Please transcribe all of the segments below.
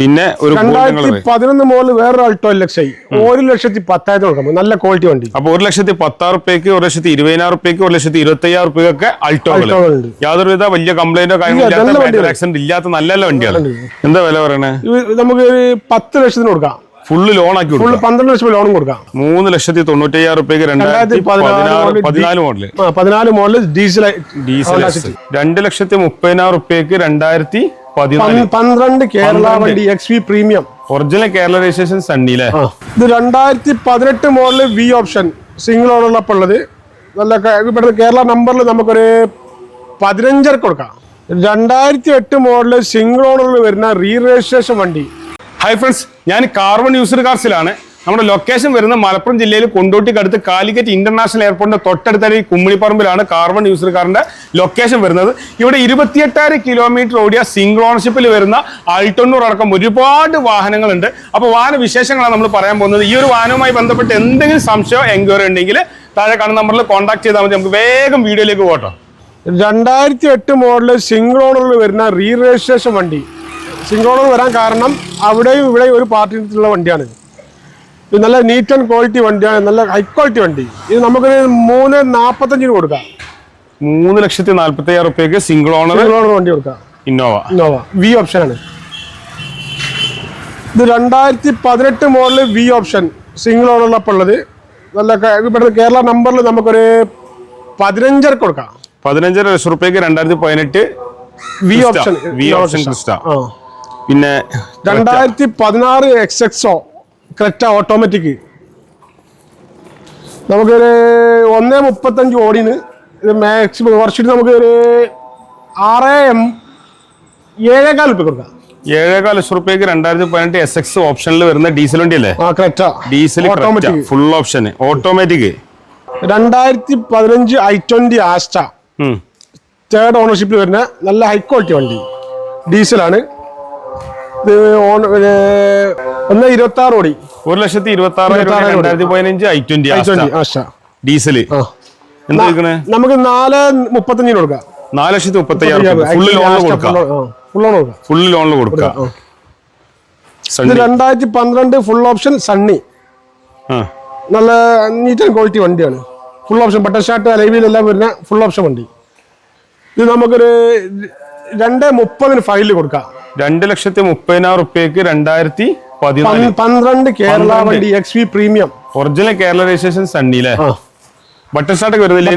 പിന്നെ ഒരു രണ്ടായിരത്തി പതിനൊന്ന് മുതൽ വേറൊരു അൾട്ടോ ലക്ഷം ഒരു ലക്ഷത്തി പത്തായിരത്തി കൊടുക്കാം. നല്ല ക്വാളിറ്റി വണ്ടി. അപ്പൊ ഒരു ലക്ഷത്തി പത്താറ് റുപ്യക്ക് ഒരു ലക്ഷത്തി ഇരുപതിനായിരം റുപ്യക്ക് ഒരു ലക്ഷത്തി ഇരുപത്തി അയ്യായിരം റുപ്യൊക്കെ അൾട്ടോകൾ യാതൊരുവിധ വലിയ കംപ്ലൈന്റോ കാര്യങ്ങളോ. ആക്സിഡന്റ് ഇല്ലാത്ത നല്ല നല്ല വണ്ടിയാണ് എന്താ വില പറയണേ? നമുക്ക് ഒരു പത്ത് ലക്ഷത്തിന് കൊടുക്കാം. ഫുള്ള് ലോൺ ആക്കി ഫുള്ള് കൊടുക്കാം പന്ത്രണ്ട് ലക്ഷം ലോണും കൊടുക്കാം. മൂന്ന് ലക്ഷത്തി തൊണ്ണൂറ്റി അയ്യായിരം റുപ്യക്ക് രണ്ടായിരത്തി പതിനാറ് പതിനാല് മോഡൽ പതിനാല് മോഡൽ ഡീസൽ ഡീസൽ. രണ്ട് ലക്ഷത്തി മുപ്പതിനായിരം റുപ്യക്ക് രണ്ടായിരത്തി പന്ത്രണ്ട് കേരള വണ്ടി X V premium original Kerala registration Sunny അല്ലേ ഇത് രണ്ടായിരത്തി പതിനെട്ട് മോഡൽ വി ഓപ്ഷൻ സിംഗിൾ ഓണുള്ളപ്പോൾ ഉള്ളത് നല്ല ഇവിടുത്തെ കേരള നമ്പറിൽ നമുക്കൊരു പതിനഞ്ചര കൊടുക്കാം. രണ്ടായിരത്തി എട്ട് മോഡൽ സിംഗിൾ ഓണറിൽ വരുന്ന റീ രജിസ്ട്രേഷൻ വണ്ടി. ഹൈ ഫ്രണ്ട്സ് ഞാൻ കാർബൺ യൂസർ കാർസിലാണ് നമ്മുടെ ലൊക്കേഷൻ വരുന്ന മലപ്പുറം ജില്ലയിൽ കൊണ്ടോട്ടിക്കടുത്ത് കാലിക്കറ്റ് ഇന്റർനാഷണൽ എയർപോർട്ടിന്റെ തൊട്ടടുത്തായി കുമ്മിണിപ്പറമ്പിലാണ് കാർബൺ യൂസർ കാറിന്റെ ലൊക്കേഷൻ വരുന്നത്. ഇവിടെ ഇരുപത്തിയെട്ടായിരം കിലോമീറ്റർ ഓടിയ സിംഗിൾ ഓണർഷിപ്പിൽ വരുന്ന ആൾട്ടൊണ്ണൂർ അടക്കം ഒരുപാട് വാഹനങ്ങളുണ്ട്. അപ്പോൾ വാഹന വിശേഷങ്ങളാണ് നമ്മൾ പറയാൻ പോകുന്നത്. ഈ ഒരു വാഹനവുമായി ബന്ധപ്പെട്ട് എന്തെങ്കിലും സംശയമോ എൻക്വയറി ഉണ്ടെങ്കിൽ താഴെ കാണുന്ന നമ്പറിൽ കോൺടാക്ട് ചെയ്താൽ മതി. നമുക്ക് വേഗം വീഡിയോയിലേക്ക് പോകട്ടോ. രണ്ടായിരത്തി എട്ട് മോഡൽ സിംഗിൾ ഓണറിൽ വരുന്ന റീ രജിസ്ട്രേഷൻ വണ്ടി. സിംഗിൾ ഓണർ വരാൻ കാരണം അവിടെയും ഇവിടെയും ഒരു പാർട്ടിയുള്ള വണ്ടിയാണ്. ഇത് നല്ല നീറ്റ് ആൻഡ് ക്വാളിറ്റി വണ്ടിയാണ് നല്ല ഹൈ ക്വാളിറ്റി വണ്ടി. ഇത് നമുക്ക് മൂന്ന് നാൽപ്പത്തഞ്ചിന് കൊടുക്കാം. മൂന്ന് ലക്ഷത്തി നാല്പത്തി അയ്യായിരം റുപ്യക്ക് സിംഗിൾ ഓണർ സിംഗിൾ ഓണർ വണ്ടി കൊടുക്കാം. ഇന്നോവ ഇന്നോവ വി ഓപ്ഷൻ ആണ്. ഇത് രണ്ടായിരത്തി പതിനെട്ട് model V option single owner ഓണറിലപ്പോൾ ഉള്ളത്. നല്ല പെട്ടെന്ന് കേരള നമ്പറിൽ നമുക്കൊരു പതിനഞ്ചര കൊടുക്കാം. പതിനഞ്ചര ലക്ഷം റുപ്യക്ക് രണ്ടായിരത്തി പതിനെട്ട് V option V option Crysta. പിന്നെ രണ്ടായിരത്തി പതിനാറ് എക്സ് എക്സോ ക്രെറ്റ ഓട്ടോമാറ്റിക് നമുക്കൊരു ഒന്ന് മുപ്പത്തഞ്ച് ഓടിന് ഇത് മാക്സിമം കുറച്ചിട്ട് നമുക്ക് ഒരു ആറ് എം ഏഴേകാൽ ഉപ്പ് കൊടുക്കാം. ഏഴേകാൽ ലക്ഷം റുപ്യക്ക് രണ്ടായിരത്തി പതിനെട്ട് എസ് എക്സ് ഓപ്ഷനിൽ വരുന്ന ഡീസൽ വണ്ടി അല്ലേ? Diesel automatic full option automatic രണ്ടായിരത്തി പതിനഞ്ച് ഐ ട്വന്റി ആസ്റ്റ തേർഡ് ഓണർഷിപ്പിൽ വരുന്ന നല്ല ഹൈ ക്വാളിറ്റി വണ്ടി. ഡീസലാണ് ഇത് ഓൺ ഒന്ന് ഇരുപത്തി ആറ് ഓടി. ഒരു ലക്ഷത്തി ഇരുപത്തി ആറായിരം രണ്ടായിരത്തി പതിനഞ്ച് ഐ ട്വന്റി ഡീസൽ നമുക്ക് നാല് മുപ്പത്തഞ്ചിന് കൊടുക്കാം. നാല് ലക്ഷത്തി മുപ്പത്തി അയ്യായിരം ഫുള്ള് ലോണിൽ കൊടുക്കാം. ഫുള്ള് ലോണിൽ കൊടുക്കാം. രണ്ടായിരത്തി പന്ത്രണ്ട് ഫുൾ ഓപ്ഷൻ സണ്ണി നല്ല നീറ്റ് ആൻഡ് ക്വാളിറ്റി വണ്ടിയാണ്. ഫുൾ ഓപ്ഷൻ ബട്ടർ ഷാർട്ട് അലൈവിലെല്ലാം വരുന്ന ഫുൾ ഓപ്ഷൻ വണ്ടി. ഇത് നമുക്കൊരു രണ്ട് മുപ്പതിന് ഫയലിൽ കൊടുക്കാം. രണ്ട് ലക്ഷത്തി മുപ്പതിനായിരം റുപ്യക്ക് രണ്ടായിരത്തി പന്ത്രണ്ട് കേരള വണ്ടി X V premium original Kerala registration Sunny അല്ലേ ബട്ടർ സ്റ്റാർട്ട് വരുന്നില്ലേ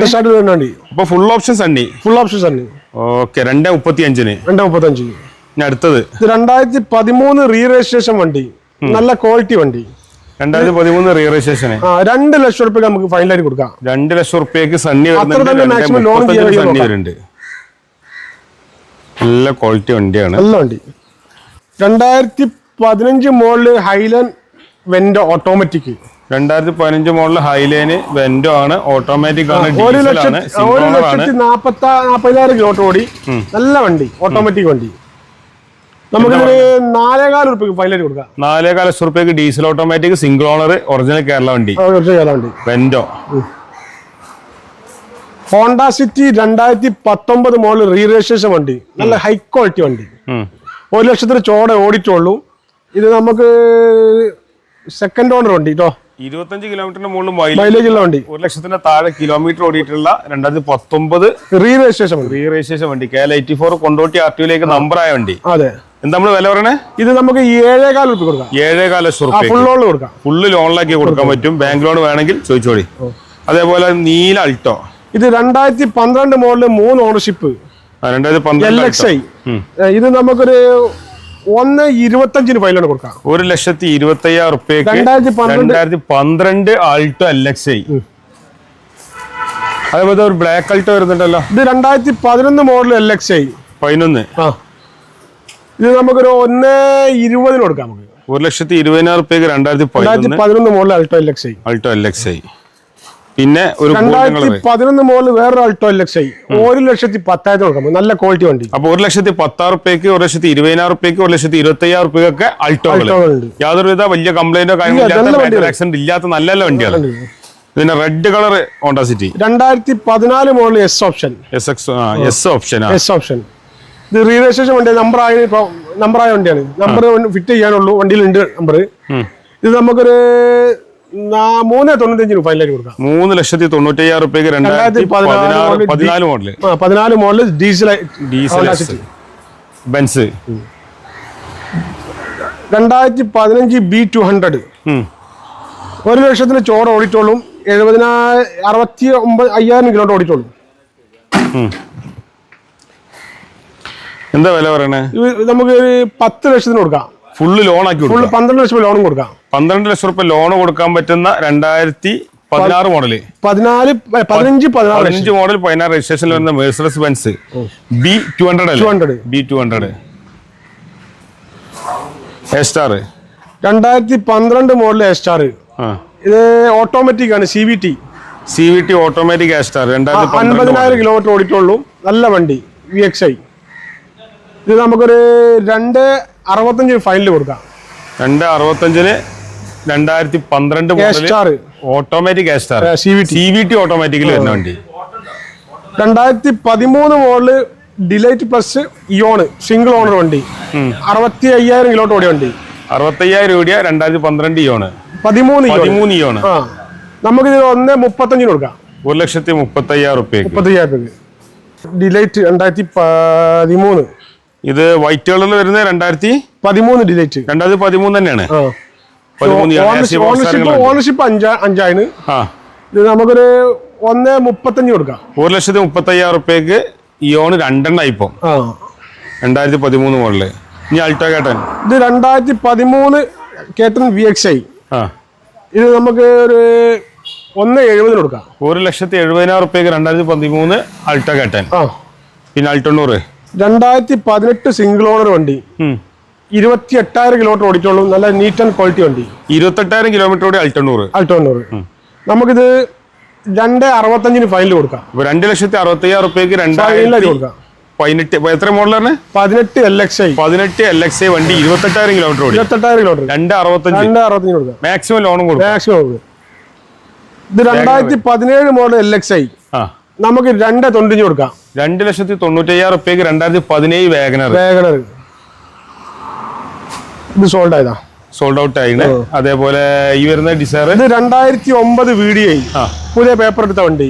വണ്ടി അപ്പൊ full option Sunny full option Sunny okay രണ്ടേ മുപ്പത്തി അഞ്ചിന് രണ്ടേ മുപ്പത്തി അഞ്ചിന് അടുത്തത്. രണ്ടായിരത്തി പതിമൂന്ന് റീ രജിസ്ട്രേഷൻ വണ്ടി നല്ല ക്വാളിറ്റി വണ്ടി. രണ്ടായിരത്തി പതിമൂന്ന് റീ രണ്ട് ലക്ഷം റുപ്യ നമുക്ക് ഫൈനലായിട്ട് കൊടുക്കാം. രണ്ട് ലക്ഷം റുപ്യക്ക് സണ്ണി വരുന്നുണ്ട് നല്ല ക്വാളിറ്റി വണ്ടിയാണ്. നല്ല വണ്ടി. രണ്ടായിരത്തി പതിനഞ്ച് മോഡൽ ഹൈലൻ വെൻഡോ ഓട്ടോമാറ്റിക് രണ്ടായിരത്തി പതിനഞ്ച് മോഡൽ ഹൈലൈന് വെന്റോ ആണ്. ഓട്ടോമാറ്റിക് ആണ് ഒരു ലക്ഷത്തി ഒരു ലക്ഷത്തി നാപ്പത്തി നാപ്പതിനായിരം കിലോമീറ്റർ ഓടി. നല്ല വണ്ടി ഓട്ടോമാറ്റിക് വണ്ടി. നമുക്കൊരു നാലേകാല ഉറുപ്പിക്ക് ഫൈനലായിട്ട് കൊടുക്കാം. നാലേകാല ലക്ഷം റുപ്യക്ക് diesel automatic single owner original Kerala വണ്ടി. വണ്ടി വെന്റോ ഹോണ്ട സിറ്റി രണ്ടായിരത്തി പത്തൊമ്പത് മോഡൽ റീ രജിസ്ട്രേഷൻ വണ്ടി. നല്ല ഹൈ ക്വാളിറ്റി വണ്ടി. ഒരു ലക്ഷത്തിന് ചോടെ ഓടിച്ചുള്ളൂ ഇത് നമുക്ക് സെക്കൻഡ് ഓണർ വണ്ടി കേട്ടോ ഇരുപത്തഞ്ച് കിലോമീറ്ററിന്റെ മുകളിൽ മൈലേജ് ഉള്ള വണ്ടി. ഒരു ലക്ഷത്തിന്റെ താഴെ കിലോമീറ്റർ ഓടിയിട്ടുള്ള രണ്ടായിരത്തി പത്തൊമ്പത് റീ രജിസ്ട്രേഷൻ വണ്ടി. റീ രജിസ്ട്രേഷൻ വണ്ടി. K L eighty four Kondotty R ടിയിലേക്ക് number ആയ വണ്ടി. അതെ. എന്താ നമ്മൾ വില പറയണേ? ഇത് നമുക്ക് ഏഴേകാൽ ഉറുപ്പിക കൊടുക്കാം. ഏഴേകാല ലക്ഷം ഫുൾ ലോൺ കൊടുക്കാം. ഫുള്ള് ലോണിലാക്കി കൊടുക്കാൻ പറ്റും. ബാങ്ക് ലോൺ വേണമെങ്കിൽ ചോദിച്ചോളി. അതേപോലെ നീല അൾട്ടോ. ഇത് രണ്ടായിരത്തി പന്ത്രണ്ട് മോഡൽ മൂന്ന് ഓണർഷിപ്പ് രണ്ടായിരത്തി പന്ത്രണ്ട്. ഇത് നമുക്കൊരു ഒന്ന് ഇരുപത്തഞ്ചിന് ഫൈനാണ് കൊടുക്കാം ഒരു ലക്ഷത്തി ഇരുപത്തി അയ്യായിരം റുപ്യക്ക് രണ്ടായിരത്തി പന്ത്രണ്ട് ആൾട്ടോ എൽ എക്സ് ഐ അതേപോലെ ഒരു ബ്ലാക്ക് ആൾട്ടോ വരുന്നുണ്ടല്ലോ. ഇത് രണ്ടായിരത്തി പതിനൊന്ന് മോഡൽ എൽ എക്സ് ഐ പതിനൊന്ന്. ആ. ഇത് നമുക്കൊരു ഒന്ന് ഇരുപതിന് കൊടുക്കാം നമുക്ക്. ഒരു ലക്ഷത്തി ഇരുപതിനായിരം റുപ്യക്ക് രണ്ടായിരത്തി പതിനൊന്ന്. Model Alto L X I Alto L X I പിന്നെ ഒരു രണ്ടായിരത്തി. പതിനൊന്ന് മോഡൽ വേറൊരു അൾട്ടോ എൽ എക്സ് ഐ ഒരു ലക്ഷത്തി പത്തായിരത്തി കൊടുക്കാം നല്ല ക്വാളിറ്റി വണ്ടി. അപ്പൊ ഒരു ലക്ഷത്തി പത്താറ് റുപ്യക്ക് ഒരു ലക്ഷത്തി ഇരുപതിനായിരം റുപ്യക്ക് ഒരു ലക്ഷത്തി ഇരുപത്തി അയ്യായിരം റുപ്യൊക്കെ അൾട്ടോ യാതൊരുവിധ വലിയ കംപ്ലൈന്റോ കാര്യങ്ങളോ. ആക്സിഡന്റ് ഇല്ലാത്ത നല്ല നല്ല വണ്ടിയാണ് പിന്നെ റെഡ് കളർ ഹോണ്ട സിറ്റി രണ്ടായിരത്തി പതിനാല് model S option S X S option S option ഇത് രജിസ്ട്രേഷൻ വണ്ടി നമ്പർ ആയ നമ്പർ ആയ വണ്ടിയാണ്. നമ്പർ ഫിറ്റ് ചെയ്യാനുള്ളൂ. വണ്ടിയിലുണ്ട് നമ്പർ ഇത് നമുക്കൊരു മൂന്ന് തൊണ്ണൂറ്റഞ്ചിന് ഫൈനലായിട്ട് കൊടുക്കാം. മൂന്ന് ലക്ഷത്തി തൊണ്ണൂറ്റയ്യായിരം റുപ്യക്ക് രണ്ടായിരത്തി പതിനാല് മോഡൽ പതിനാല് മോഡൽ ഡീസൽ ഡീസൽ ബെൻസ് രണ്ടായിരത്തി പതിനഞ്ച് ബി ടു ഹൺഡ്രഡ്. ഒരു ലക്ഷത്തിന് ചോറ് ഓടിച്ചോളും. എഴുപതിനായിരം അറുപത്തി ഒമ്പത് അയ്യായിരം കിലോമീറ്റർ ഓടിച്ചോളും. എന്താ വില പറയണേ? നമുക്ക് പത്ത് ലക്ഷത്തിന് കൊടുക്കാം. ഫുള്ള് ലോൺ ആക്കി ഫുള്ള് പന്ത്രണ്ട് ലക്ഷം ലോണും കൊടുക്കാം. പന്ത്രണ്ട് ലക്ഷം റുപ്യ ലോൺ കൊടുക്കാൻ പറ്റുന്ന രണ്ടായിരത്തി പതിനാറ് മോഡൽ. പതിനാല് പതിനഞ്ച് പതിനഞ്ച് മോഡൽ പതിനാറ് രജിസ്ട്രേഷൻ വരുന്ന Mercedes Benz B two hundred 200. B two hundred star രണ്ടായിരത്തി പന്ത്രണ്ട് മോഡൽ എസ്റ്റാർ ഇത് ഓട്ടോമാറ്റിക് ആണ് C V T C V T automatic star star രണ്ടായിരത്തി അൻപതിനായിരം കിലോമീറ്റർ ഓടിയിട്ടുള്ളൂ. നല്ല വണ്ടി വി എക്സ് ഐ ഇത് നമുക്കൊരു രണ്ട് അറുപത്തഞ്ച് ഫൈനൽ കൊടുക്കാം. രണ്ട് അറുപത്തഞ്ചിന് രണ്ടായിരത്തി പന്ത്രണ്ട് automatic C V T V വരുന്ന വണ്ടി. രണ്ടായിരത്തി പതിമൂന്ന് model delight plus Eon single owner വണ്ടി. അറുപത്തി അയ്യായിരം കിലോട്ട് ഓടിയ വണ്ടി. അറുപത്തയ്യായിരം രൂപ രണ്ടായിരത്തി പന്ത്രണ്ട് ഇയോണ് പതിമൂന്ന് പതിമൂന്ന് ഇയോണ് നമുക്ക് നമുക്കിത് ഒന്ന് മുപ്പത്തഞ്ചിന് കൊടുക്കാം. ഒരു ലക്ഷത്തി മുപ്പത്തയ്യായിരം റുപ്യ മുപ്പത്തയ്യായിരം രൂപ ഡിലൈറ്റ് രണ്ടായിരത്തി പതിമൂന്ന്. ഇത് വൈറ്റ് കളറിൽ വരുന്ന രണ്ടായിരത്തി പതിമൂന്ന് ഡിലൈറ്റ് രണ്ടായിരത്തി പതിമൂന്ന് തന്നെയാണ്. ഓണർഷിപ്പ്. ഓണർഷിപ്പ് അഞ്ചാ അഞ്ചായിന്. ആ. ഇത് നമുക്കൊരു ഒന്ന് മുപ്പത്തഞ്ച് കൊടുക്കാം. ഒരു ലക്ഷത്തി മുപ്പത്തയ്യായിരം റുപ്യക്ക് ഇയോൺ രണ്ടെണ്ണം ഇപ്പം രണ്ടായിരത്തി പതിമൂന്ന് മോഡൽ. ഇനി അൾട്ടോ കേട്ടൻ. ഇത് രണ്ടായിരത്തി പതിമൂന്ന് കേട്ടൻ വി എക്സ് ഐ ഇത് നമുക്ക് ഒരു ഒന്ന് എഴുപതിന് കൊടുക്കാം. ഒരു ലക്ഷത്തി എഴുപതിനായിരം റുപ്യക്ക് രണ്ടായിരത്തി പതിമൂന്ന് അൾട്ടോ കേട്ടൻ. പിന്നെ അൾട്ടണ്ണൂറ് രണ്ടായിരത്തി പതിനെട്ട് സിംഗിൾ ഓണർ വണ്ടി. ഇരുപത്തി എട്ടായിരം കിലോമീറ്റർ ഓടിച്ചോളും നല്ല നീറ്റ് ആൻഡ് ക്വാളിറ്റി വണ്ടി. ഇരുപത്തെട്ടായിരം കിലോമീറ്റർ അൽട്ടണ്ണൂറ് അൾട്ടണ്ണൂറ് അൾട്ടോണ്ണൂർ നമുക്കിത് രണ്ട് അറുപത്തഞ്ചിന് ഫൈനൽ കൊടുക്കാം. ഇപ്പൊ രണ്ട് ലക്ഷത്തി അറുപത്തി അയ്യായിരം റുപ്യക്ക് രണ്ടായിരം കൊടുക്കാം. പതിനെട്ട് എത്ര മോഡലാണ് പതിനെട്ട് എൽ എക്സ് ഐ പതിനെട്ട് എൽ എക്സ് ഐ വണ്ടി ഇരുപത്തെട്ടായിരം കിലോമീറ്റർ ഓടി. ഇരുപത്തെട്ടായിരം കിലോമീറ്റർ രണ്ട് അറുപത്തഞ്ച്. രണ്ട് അറുപത്തഞ്ചിന് കൊടുക്കാം. മാക്സിമം ലോണും കൊടുക്കും. മാക്സിമം കൊടുക്കും. ഇത് രണ്ടായിരത്തി പതിനേഴ് മോഡൽ എൽ എക്സ് ഐ നമുക്ക് രണ്ട് തൊണ്ണൂറ്റഞ്ച് കൊടുക്കാം. രണ്ട് ലക്ഷത്തി തൊണ്ണൂറ്റയ്യായിരം റുപ്യക്ക് രണ്ടായിരത്തി പതിനേഴ് വേഗനർ വേഗനർ ഇത് സോൾഡ് ആയതാ. സോൾഡ് ഔട്ട് ആയിണ് അതേപോലെ ഈ വരുന്ന ഡിസൈർ ഇത് രണ്ടായിരത്തി ഒമ്പത് വീഡിയോ പുതിയ പേപ്പർ എടുത്ത വണ്ടി.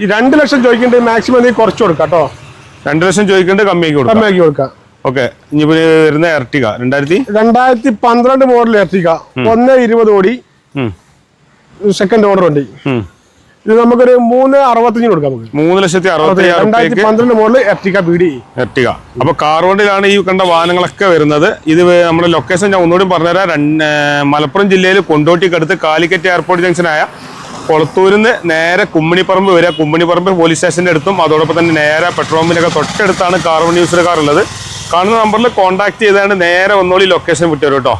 ഈ രണ്ട് ലക്ഷം ചോദിക്കേണ്ടത് മാക്സിമം നീ കുറച്ച് കൊടുക്കാം കേട്ടോ. രണ്ട് ലക്ഷം ചോദിക്കേണ്ടത് കമ്മിയാക്കി കൊടുക്കാം. കമ്മിയാക്കി കൊടുക്കാം. ഓക്കെ ഇനി വരുന്ന എർട്ടിക രണ്ടായിരത്തി? രണ്ടായിരത്തി പന്ത്രണ്ട് മോഡൽ എർട്ടിക ഒന്ന് ഇരുപത് കോടി സെക്കൻഡ് ഓർഡർ വണ്ടി. ഇത് നമുക്കൊരു മൂന്ന് അറുപത്തഞ്ചിന് കൊടുക്കാം നമുക്ക്. മൂന്ന് ലക്ഷത്തി അറുപത്തയ്യായിരം രണ്ടായിരത്തി പന്ത്രണ്ട് model Ertiga B D. Ertiga അപ്പൊ കാർവണ്ടിലാണ് ഈ കണ്ട വാഹനങ്ങളൊക്കെ വരുന്നത്. ഇത് നമ്മുടെ ലൊക്കേഷൻ ഞാൻ ഒന്നുകൂടി പറഞ്ഞുതരാം. മലപ്പുറം ജില്ലയിൽ കൊണ്ടോട്ടിക്കടുത്ത് കാലിക്കറ്റ് എയർപോർട്ട് ജംഗ്ഷനായ കൊളത്തൂരിൽ നിന്ന് നേരെ കുമ്മിണിപ്പറമ്പ് വരിക കുമ്മിണിപ്പറമ്പ് പോലീസ് സ്റ്റേഷന്റെ അടുത്തും അതോടൊപ്പം തന്നെ നേരെ പെട്രോൾ പമ്പിനൊക്കെ തൊട്ടടുത്താണ് കാർവൺ യൂസർ കാർ ഉള്ളത് കാണുന്ന നമ്പറിൽ കോൺടാക്ട് ചെയ്താണ് നേരെ ഒന്നോളി ലൊക്കേഷൻ വിട്ടുതരും കേട്ടോ.